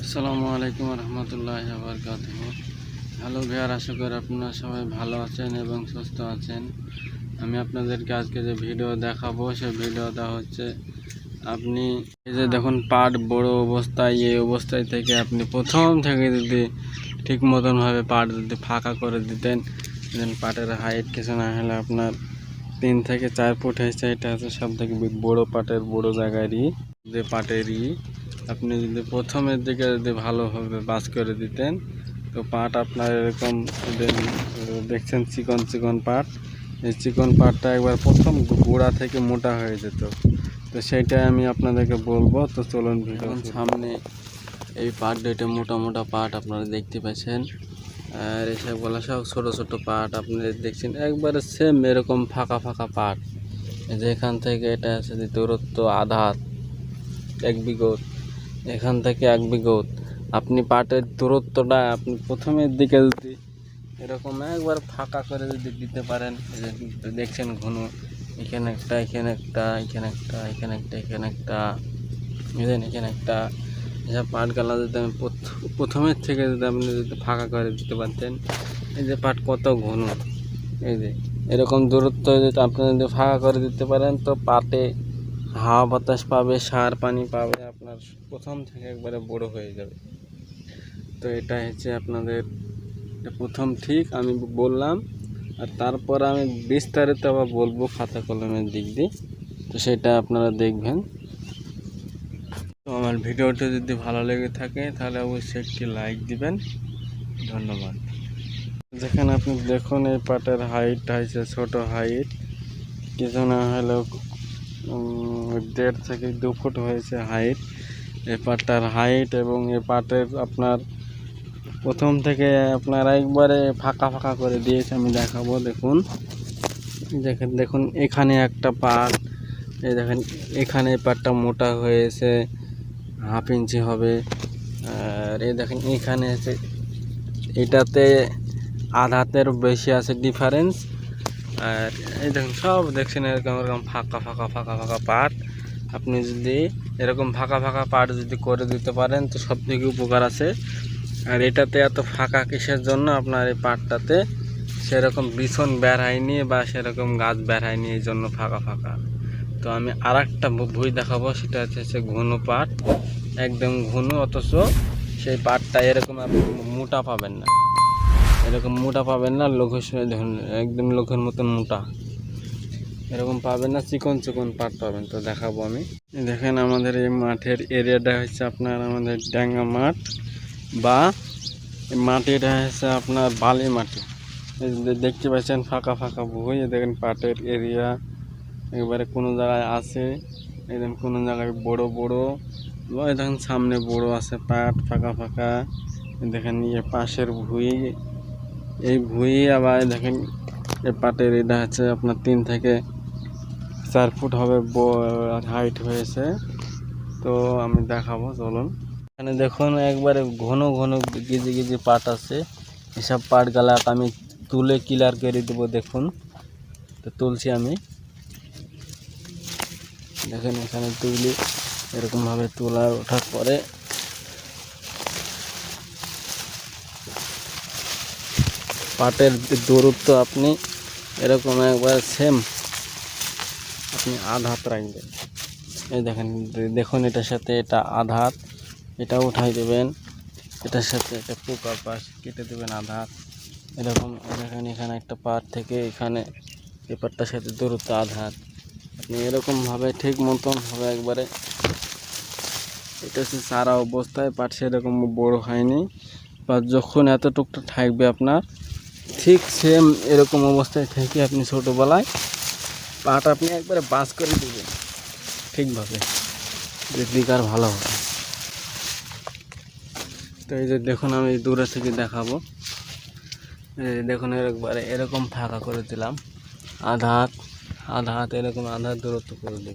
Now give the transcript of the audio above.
আসসালামু আলাইকুম রহমতুল্লাহ বরকাত হ্যালো ভিয়ার আশা করি আপনারা সবাই ভালো আছেন এবং সুস্থ আছেন। আমি আপনাদেরকে আজকে যে ভিডিও দেখাবো, সেই ভিডিওটা হচ্ছে আপনি এই যে দেখুন, পাট বড় অবস্থায়, এই অবস্থায় থেকে আপনি প্রথম থেকে যদি ঠিক মতনভাবে পাট যদি ফাঁকা করে দিতেন পাটের হাইট কিছু না হলে আপনার তিন থেকে চার ফুট হয়েছে এটা হচ্ছে সব থেকে বড় পাটের বড় জায়গারই, যে পাটেরই আপনি যদি প্রথমের দিকে যদি ভালোভাবে বাস করে দিতেন তো পাট আপনার এরকম দেখছেন চিকন চিকন পাট। এই চিকন পাটটা একবার প্রথম গোড়া থেকে মোটা হয়ে যেত। তো সেইটাই আমি আপনাদেরকে বলব। তো চলুন ভিডিও সামনে এই পাট দুইটা মোটা মোটা পাট আপনারা দেখতে পাচ্ছেন। আর এসবগুলো সব ছোটো ছোটো পাট আপনারা দেখছেন একবারে সেম এরকম ফাঁকা ফাঁকা পাট। যেখান থেকে এটা আছে যে দূরত্ব আধা এক বিঘত এখান থেকে এক বিঘত আপনি পাটের দূরত্বটা আপনি প্রথমের দিকে যদি এরকম একবার ফাঁকা করে যদি দিতে পারেন দেখছেন ঘন, এখানে একটা এখানে একটা এখানে একটা এখানে একটা এখানে একটা, বুঝলেন? এখানে একটা। এসব পাটগালা যদি আমি প্রথ- প্রথমের থেকে যদি আপনি যদি ফাঁকা করে দিতে পারতেন, এই যে পাট কত ঘন, এই যে। এরকম দূরত্ব যদি আপনি যদি ফাঁকা করে দিতে পারেন, তো পাটে হাওয়া বাতাস পাবে, সার পানি পাবে, আপনার প্রথম থেকে একবারে বড় হয়ে যাবে। তো এটা হচ্ছে আপনাদের প্রথম ঠিক আমি বললাম, আর তারপর আমি বিস্তারিত আবার বলব খাতা কলমের দিক দিয়ে। তো সেটা আপনারা দেখবেন। তো আমার ভিডিওটা যদি ভালো লেগে থাকে, তাহলে অবশ্যই একটি লাইক দিবেন। ধন্যবাদ। যেখানে আপনি দেখুন এই পাটের হাইট হয়েছে ছোট হাইট কিছু না হলেও দেড় থেকে দু ফুট হয়েছে হাইট এ পাটটার হাইট এবং এ পাটের আপনার প্রথম থেকে আপনার একবারে ফাঁকা ফাঁকা করে দিয়েছে, আমি দেখাবো, দেখুন। দেখেন, দেখুন, এখানে একটা পাট। এই দেখেন, এখানে পাটটা মোটা হয়েছে, হাফ ইঞ্চি হবে। আর এই দেখেন, এখানে এটাতে আধাতের বেশি আছে ডিফারেন্স আর এই দেখুন, সব দেখছেন এরকম এরকম ফাঁকা ফাঁকা ফাঁকা ফাঁকা পাট। আপনি যদি এরকম ফাঁকা ফাঁকা পাট যদি করে দিতে পারেন, তো সব থেকে উপকার আছে। আর এটাতে এত ফাঁকা কিসের জন্য? আপনার এই পাটটাতে সেরকম বিছন বেড়ায়নি বা সেরকম গাছ বেড়ায়নি, এই জন্য ফাঁকা ফাঁকা। তো আমি আর একটা বই দেখাবো, সেটা হচ্ছে ঘন পাট। একদম ঘন, অথচ সেই পাটটা এরকম আপনি মোটা পাবেন না। এরকম মোটা পাবেন না, লোকের দেখুন একদম লোকের মতন মোটা। এরকম পাবেন না, চিকন চিকন পাট পাবেন, তো দেখাবো আমি। দেখেন আমাদের এই মাঠের এরিয়াটা হচ্ছে আপনার আমাদের ডাঙ্গা মাঠ বা মাটিটা হচ্ছে আপনার বালি মাটি দেখতে পাচ্ছেন ফাঁকা ফাঁকা ভুঁই দেখেন পাটের এরিয়া। এবারে কোনো জায়গায় আছে দেখেন কোনো জায়গায় বড় বড়। দেখেন সামনে বড় আছে পাট, ফাঁকা ফাঁকা। দেখেন ইয়ে পাশের ভুঁই এই ভুঁই আবার দেখেন এই পাটের এটা হচ্ছে আপনার তিন থেকে চার ফুট হবে হাইট হয়েছে। তো আমি দেখাবো, চলুন। এখানে দেখুন, একবারে ঘন ঘন গিজি গিজি পাট আছে। এসব পাট গালাক আমি তুলে ক্লিয়ার করে দেবো, দেখুন। তো তুলছি আমি। দেখেন, এখানে তুলি এরকমভাবে তোলা ওঠার পরে পাটের দূরত্ব আপনি এরকম একবার সেম আপনি আধ হাত রাখবেন। এই দেখেন, দেখুন এটার সাথে এটা আধ এটা উঠাই দেবেন। এটার সাথে একটা পোকার পাশ কেটে দেবেন আধ এরকম দেখেন, এখানে একটা পাট থেকে এখানে এই পাটটার সাথে দূরত্ব আধ আপনি এরকমভাবে ঠিক মতন হবে একবারে। এটা হচ্ছে সারা অবস্থায়, পাট সেরকম বড় হয়নি। বা যখন এতটুকটা থাকবে আপনার ঠিক সেম এরকম অবস্থায় থেকে আপনি ছোটোবেলায় পাট আপনি একবারে বাস করে দেবেন, ঠিকভাবে আর ভালো হবে। তো এই যে দেখুন, আমি দূরে থেকে দেখাবো। দেখুন, একবারে এরকম ফাঁকা করে দিলাম। আধা হাত আধা হাত এরকম, আধা দূরত্ব করে দিলাম।